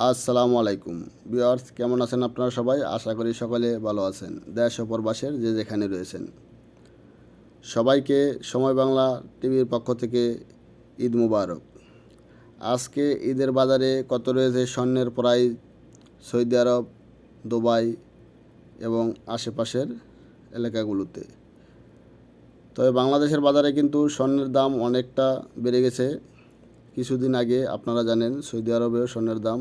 আসসালামু আলাইকুম। বিয়ার্স কেমন আছেন আপনারা সবাই? আশা করি সকলে ভালো আছেন। দেশ ও প্রবাসের যে যেখানে রয়েছেন। সবাইকে সময় বাংলা টিভির পক্ষ থেকে ঈদ মুবারক। আজকে ঈদের বাজারে কত রয়েছে স্বর্ণের প্রায় সৌদি আরব, দুবাই এবং আশেপাশের এলাকাগুলোতে। তবে বাংলাদেশের বাজারে কিন্তু স্বর্ণের দাম অনেকটা বেড়ে গেছে। কিছুদিন আগে আপনারা জানেন, সৌদি আরবেও স্বর্ণের দাম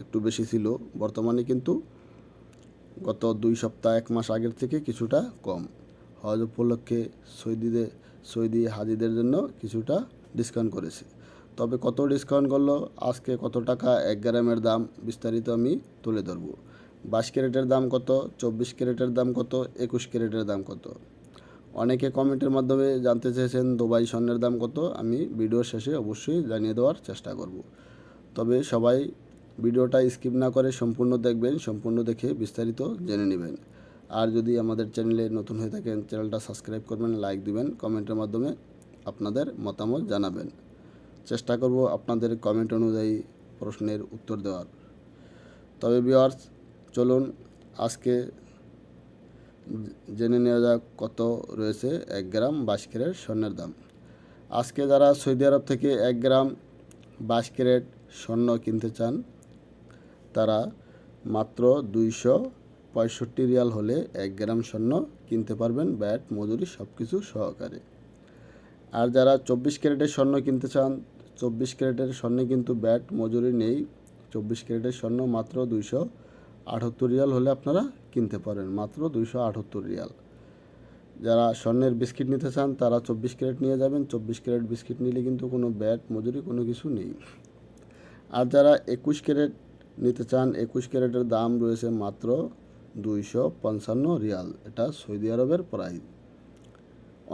একটু বেশি ছিল। বর্তমানে কিন্তু গত দুই সপ্তাহ, এক মাস আগের থেকে কিছুটা কম। হজ উপলক্ষে সৌদিদের, সৌদি হাজিদের জন্য কিছুটা ডিসকাউন্ট করেছে। তবে কত ডিসকাউন্ট করল, আজকে কত টাকা, এক গ্রামের দাম বিস্তারিত আমি তুলে ধরবো। বাইশ ক্যারেটের দাম কত, চব্বিশ ক্যারেটের দাম কত, একুশ ক্যারেটের দাম কত? অনেকে কমেন্টের মাধ্যমে জানতে চেয়েছেন দুবাই স্বর্ণের দাম কত। আমি ভিডিওর শেষে অবশ্যই জানিয়ে দেওয়ার চেষ্টা করব। তবে সবাই ভিডিওটা স্কিপ না করে সম্পূর্ণ দেখবেন, সম্পূর্ণ দেখে বিস্তারিত জেনে নেবেন। আর যদি আমাদের চ্যানেলে নতুন হয়ে থাকেন, চ্যানেলটা সাবস্ক্রাইব করবেন, লাইক দিবেন, কমেন্টের মাধ্যমে আপনাদের মতামত জানাবেন। চেষ্টা করব আপনাদের কমেন্ট অনুযায়ী প্রশ্নের উত্তর দেওয়ার। তবে বিয়ার্স চলুন আজকে জেনে নেওয়া যাক কত রয়েছে এক গ্রাম বাইশ ক্যারেট স্বর্ণের দাম। আজকে যারা সৌদি আরব থেকে এক গ্রাম বাইশ ক্যারেট স্বর্ণ কিনতে চান তারা মাত্র দুইশো পঁয়ষট্টি রিয়াল হলে এক গ্রাম স্বর্ণ কিনতে পারবেন ব্যাট, মজুরি সব কিছু সহকারে। আর যারা চব্বিশ ক্যারেটের স্বর্ণ কিনতে চান, চব্বিশ ক্যারেটের স্বর্ণে কিন্তু ব্যাট, মজুরি নেই। চব্বিশ ক্যারেটের স্বর্ণ মাত্র দুইশো আটাত্তর রিয়াল হলে আপনারা কিনতে পারেন, মাত্র দুইশো আটাত্তর রিয়াল। যারা স্বর্ণের বিস্কিট নিতে চান, তারা চব্বিশ ক্যারেট নিয়ে যাবেন। চব্বিশ ক্যারেট বিস্কিট নিলে কিন্তু কোনো ব্যাট, মজুরি কোনো কিছু নেই। আর যারা একুশ ক্যারেট নিতে চান, একুশ ক্যারেটের দাম রয়েছে মাত্র দুইশো পঞ্চান্ন রিয়াল। এটা সৌদি আরবের প্রাইস।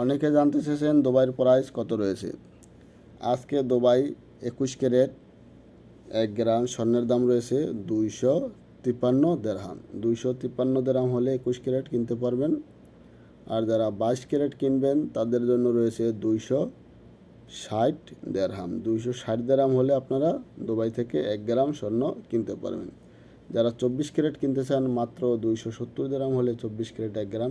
অনেকে জানতে চেয়েছেন দুবাইয়ের প্রাইস কত রয়েছে। আজকে দুবাই একুশ ক্যারেট, এক গ্রাম স্বর্ণের দাম রয়েছে দুইশো তিপ্পান্ন দেড়হাম দুইশো তিপ্পান্ন দেড়হাম হলে একুশ ক্যারেট কিনতে পারবেন। আর যারা বাইশ ক্যারেট কিনবেন, তাদের জন্য রয়েছে দুইশো ষাট দেড়হাম। দুইশো ষাট দেড়হাম হলে আপনারা দুবাই থেকে এক গ্রাম স্বর্ণ কিনতে পারবেন। যারা চব্বিশ ক্যারেট কিনতে চান মাত্র দুইশো সত্তর গ্রাম হলে চব্বিশ ক্যারেট এক গ্রাম